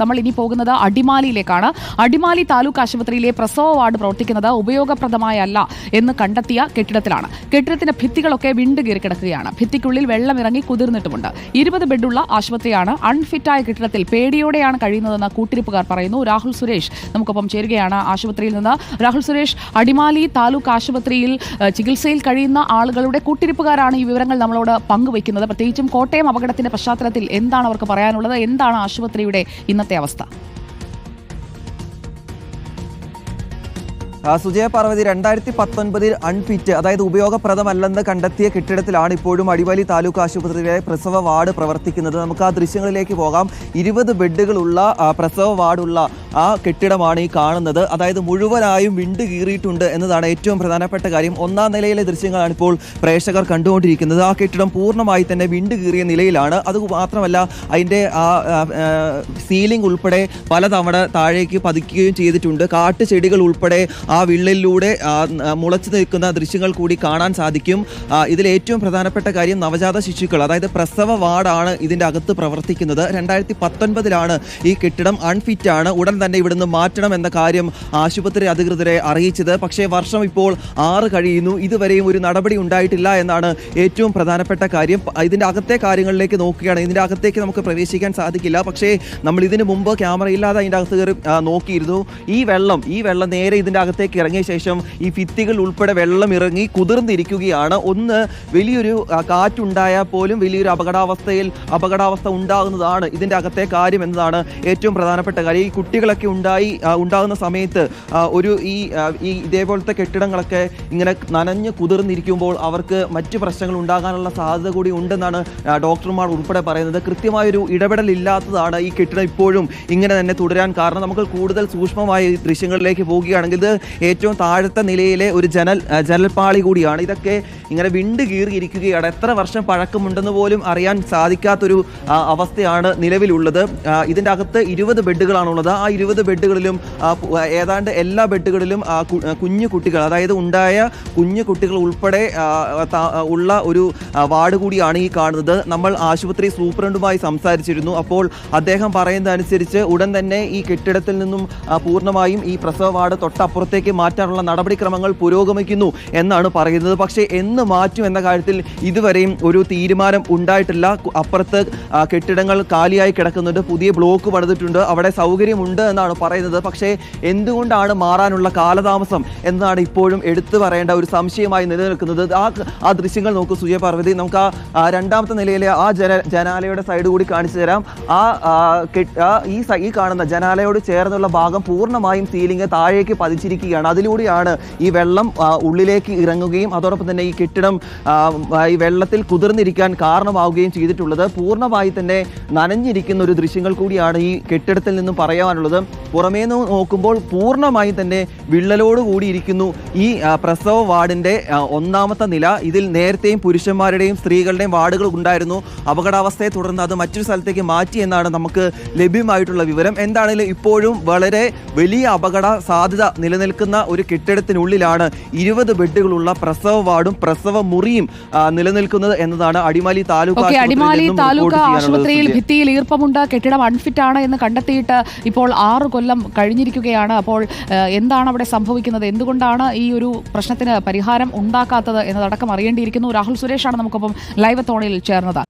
നമ്മൾ ഇനി പോകുന്നത് അടിമാലിയിലേക്കാണ്. അടിമാലി താലൂക്ക് ആശുപത്രിയിലെ പ്രസവ വാർഡ് പ്രവർത്തിക്കുന്നത് ഉപയോഗപ്രദമായല്ല എന്ന് കണ്ടെത്തിയ കെട്ടിടത്തിലാണ്. കെട്ടിടത്തിന്റെ ഭിത്തികളൊക്കെ വിണ്ടുകീറി കിടക്കുകയാണ്. ഭിത്തിക്കുള്ളിൽ വെള്ളം ഇറങ്ങി കുതിർന്നിട്ടുമുണ്ട്. ഇരുപത് ബെഡുള്ള ആശുപത്രിയാണ് അൺഫിറ്റായ കെട്ടിടത്തിൽ പേടിയോടെയാണ് കഴിയുന്നതെന്ന് കൂട്ടിരിപ്പുകാർ പറയുന്നു. രാഹുൽ സുരേഷ് നമുക്കൊപ്പം ചേരുകയാണ് ആശുപത്രിയിൽ നിന്ന്. രാഹുൽ സുരേഷ് അടിമാലി താലൂക്ക് ആശുപത്രിയിൽ ചികിത്സയിൽ കഴിയുന്ന ആളുകളുടെ കൂട്ടിരിപ്പുകാരാണ് ഈ വിവരങ്ങൾ നമ്മളോട് പങ്കുവയ്ക്കുന്നത്. പ്രത്യേകിച്ചും കോട്ടയം അപകടത്തിന്റെ പശ്ചാത്തലത്തിൽ എന്താണ് അവർക്ക് പറയാനുള്ളത്? എന്താണ് ആശുപത്രിയുടെ ഇന്നത്തെ അവസ്ഥ. സുജയ പാർവതി രണ്ടായിരത്തി പത്തൊൻപതിൽ അൺഫിറ്റ് അതായത് ഉപയോഗപ്രദമല്ലെന്ന് കണ്ടെത്തിയ കെട്ടിടത്തിലാണ് ഇപ്പോഴും അടിവലി താലൂക്ക് ആശുപത്രിയിലെ പ്രസവ വാർഡ് പ്രവർത്തിക്കുന്നത്. നമുക്ക് ആ ദൃശ്യങ്ങളിലേക്ക് പോകാം. ഇരുപത് ബെഡുകളുള്ള പ്രസവ വാർഡുള്ള ആ കെട്ടിടമാണ് ഈ കാണുന്നത്. അതായത് മുഴുവനായും വിണ്ട് കീറിയിട്ടുണ്ട് എന്നതാണ് ഏറ്റവും പ്രധാനപ്പെട്ട കാര്യം. ഒന്നാം നിലയിലെ ദൃശ്യങ്ങളാണ് ഇപ്പോൾ പ്രേക്ഷകർ കണ്ടുകൊണ്ടിരിക്കുന്നത്. ആ കെട്ടിടം പൂർണമായി തന്നെ വിണ്ട് കീറിയ നിലയിലാണ്. അത് മാത്രമല്ല അതിന്റെ ആ സീലിംഗ് ഉൾപ്പെടെ പലതവണ താഴേക്ക് പതിക്കുകയും ചെയ്തിട്ടുണ്ട്. കാട്ടുചെടികൾ ഉൾപ്പെടെ ആ വിള്ളലിലൂടെ മുളച്ചു നിൽക്കുന്ന ദൃശ്യങ്ങൾ കൂടി കാണാൻ സാധിക്കും. ഇതിൽ ഏറ്റവും പ്രധാനപ്പെട്ട കാര്യം നവജാത ശിശുക്കൾ അതായത് പ്രസവ വാർഡാണ് ഇതിന്റെ അകത്ത് പ്രവർത്തിക്കുന്നത്. രണ്ടായിരത്തി പത്തൊൻപതിലാണ് ഈ കെട്ടിടം അൺഫിറ്റ് ആണ്. ഉടൻ തന്നെ ഇവിടുന്ന് മാറ്റണം എന്ന കാര്യം ആശുപത്രി അധികൃതരെ അറിയിച്ചത്. പക്ഷേ വർഷം ഇപ്പോൾ ആറ് കഴിയുന്നു. ഇതുവരെയും ഒരു നടപടി ഉണ്ടായിട്ടില്ല എന്നാണ് ഏറ്റവും പ്രധാനപ്പെട്ട കാര്യം. ഇതിന്റെ അകത്തെ കാര്യങ്ങളിലേക്ക് നോക്കുകയാണ് ഇതിന്റെ അകത്തേക്ക് നമുക്ക് പ്രവേശിക്കാൻ സാധിക്കില്ല. പക്ഷേ നമ്മൾ ഇതിനു മുമ്പ് ക്യാമറ ഇല്ലാതെ അതിന്റെ അകത്ത് കയറി നോക്കിയിരുന്നു. ഈ വെള്ളം ഈ വെള്ളം നേരെ ഇതിന്റെ അകത്തേക്ക് ഇറങ്ങിയ ശേഷം ഈ ഭിത്തികൾ ഉൾപ്പെടെ വെള്ളം ഇറങ്ങി കുതിർന്നിരിക്കുകയാണ്. ഒന്ന് വലിയൊരു കാറ്റുണ്ടായാൽ പോലും വലിയൊരു അപകടാവസ്ഥയിൽ അപകടാവസ്ഥ ഉണ്ടാകുന്നതാണ് ഇതിന്റെ അകത്തെ കാര്യം എന്നതാണ് ഏറ്റവും പ്രധാനപ്പെട്ട കാര്യം. ഈ കുട്ടികളൊക്കെ ഉണ്ടായി ഉണ്ടാകുന്ന സമയത്ത് ഒരു ഈ ഈ ഇതേപോലത്തെ കെട്ടിടങ്ങളൊക്കെ ഇങ്ങനെ നനഞ്ഞ് കുതിർന്നിരിക്കുമ്പോൾ അവർക്ക് മറ്റ് പ്രശ്നങ്ങൾ ഉണ്ടാകാനുള്ള സാധ്യത കൂടി ഉണ്ടെന്നാണ് ഡോക്ടർമാർ ഉൾപ്പെടെ പറയുന്നത്. കൃത്യമായൊരു ഇടപെടൽ ഇല്ലാത്തതാണ് ഈ കെട്ടിടം ഇപ്പോഴും ഇങ്ങനെ തന്നെ തുടരാൻ കാരണം. നമുക്ക് കൂടുതൽ സൂക്ഷ്മമായ ദൃശ്യങ്ങളിലേക്ക് പോവുകയാണെങ്കിൽ ഇത് ഏറ്റവും താഴത്തെ നിലയിലെ ഒരു ജനൽ ജനൽപ്പാളി കൂടിയാണ്. ഇതൊക്കെ ഇങ്ങനെ വിണ്ട് കീറിയിരിക്കുകയാണ്. എത്ര വർഷം പഴക്കമുണ്ടെന്ന് പോലും അറിയാൻ സാധിക്കാത്തൊരു അവസ്ഥയാണ് നിലവിലുള്ളത്. ഇതിന്റെ അകത്ത് ഇരുപത് ബെഡുകളാണുള്ളത്. ആ ഇരുപത് ബെഡുകളിലും ഏതാണ്ട് എല്ലാ ബെഡുകളിലും കുഞ്ഞു കുട്ടികൾ അതായത് ഉണ്ടായ കുഞ്ഞു കുട്ടികൾ ഉൾപ്പെടെ ഉള്ള ഒരു വാർഡ് കൂടിയാണ് ഈ കാണുന്നത്. നമ്മൾ ആശുപത്രി സൂപ്രണ്ടുമായി സംസാരിച്ചിരുന്നു. അപ്പോൾ അദ്ദേഹം പറയുന്നതനുസരിച്ച് ഉടൻ തന്നെ ഈ കെട്ടിടത്തിൽ നിന്നും പൂർണമായും ഈ പ്രസവ വാർഡ് തൊട്ടപ്പുറത്തേക്ക് മാറ്റാനുള്ള നടപടിക്രമങ്ങൾ പുരോഗമിക്കുന്നു എന്നാണ് പറയുന്നത്. പക്ഷേ എന്ന് മാറ്റും എന്ന കാര്യത്തിൽ ഇതുവരെയും ഒരു തീരുമാനം ഉണ്ടായിട്ടില്ല. അപ്പുറത്ത് കെട്ടിടങ്ങൾ കാലിയായി കിടക്കുന്നുണ്ട്. പുതിയ ബ്ലോക്ക് പണിതിട്ടുണ്ട്. അവിടെ സൗകര്യമുണ്ട് എന്നാണ് പറയുന്നത്. പക്ഷേ എന്തുകൊണ്ടാണ് മാറാനുള്ള കാലതാമസം എന്നാണ് ഇപ്പോഴും എടുത്തു പറയേണ്ട ഒരു സംശയമായി നിലനിൽക്കുന്നത്. ആ ആ ദൃശ്യങ്ങൾ നോക്കൂ സുജയ പാർവതി. നമുക്ക് ആ രണ്ടാമത്തെ നിലയിലെ ആ ജന ജനാലയുടെ സൈഡ് കൂടി കാണിച്ചു തരാം. ആ ഈ ഈ കാണുന്ന ജനാലയോട് ചേർന്നുള്ള ഭാഗം പൂർണമായും സീലിംഗ് താഴേക്ക് പതിച്ചിരിക്കുകയാണ് അതിലൂടെയാണ് ഈ വെള്ളം ഉള്ളിലേക്ക് ഇറങ്ങുകയും അതോടൊപ്പം തന്നെ ഈ കെട്ടിടം ഈ വെള്ളത്തിൽ കുതിർന്നിരിക്കാൻ കാരണമാവുകയും ചെയ്തിട്ടുള്ളത്. പൂർണമായി തന്നെ നനഞ്ഞിരിക്കുന്ന ഒരു ദൃശ്യങ്ങൾ കൂടിയാണ് ഈ കെട്ടിടത്തിൽ നിന്നും പറയാനുള്ളത്. പുറമേ നിന്ന് നോക്കുമ്പോൾ പൂർണമായി തന്നെ വിള്ളലോട് കൂടിയിരിക്കുന്നു ഈ പ്രസവ വാർഡിന്റെ ഒന്നാമത്തെ നില. ഇതിൽ നേരത്തെയും പുരുഷന്മാരുടെയും സ്ത്രീകളുടെയും വാർഡുകൾ ഉണ്ടായിരുന്നു. അപകടാവസ്ഥയെ തുടർന്ന് അത് മറ്റൊരു സ്ഥലത്തേക്ക് മാറ്റി എന്നാണ് നമുക്ക് ലഭ്യമായിട്ടുള്ള വിവരം. എന്താണെങ്കിലും ഇപ്പോഴും വളരെ വലിയ അപകട സാധ്യത നിലനിൽക്കുന്ന. ഒരു കെട്ടിടത്തിനുള്ളിലാണ് ഇരുപത് ബെഡുകളുള്ള പ്രസവ വാർഡും പ്രസവ മുറിയും നിലനിൽക്കുന്നത് എന്നതാണ് അടിമാലി താലൂക്ക് അടിമാലി താലൂക്ക് ആശുപത്രിയിൽ ഭിത്തിയിൽ ഈർപ്പമുണ്ട്. കെട്ടിടം അൺഫിറ്റ് ആണ് എന്ന് കണ്ടെത്തിയിട്ട് ഇപ്പോൾ ആറ് കൊല്ലം കഴിഞ്ഞിരിക്കുകയാണ്. അപ്പോൾ എന്താണ് അവിടെ സംഭവിക്കുന്നത്? എന്തുകൊണ്ടാണ് ഈ ഒരു പ്രശ്നത്തിന് പരിഹാരം ഉണ്ടാക്കാത്തത് എന്നതടക്കം അറിയേണ്ടിയിരിക്കുന്നു. രാഹുൽ സുരേഷാണ് നമുക്കൊപ്പം ലൈവ് തോണിയിൽ ചേർന്നത്.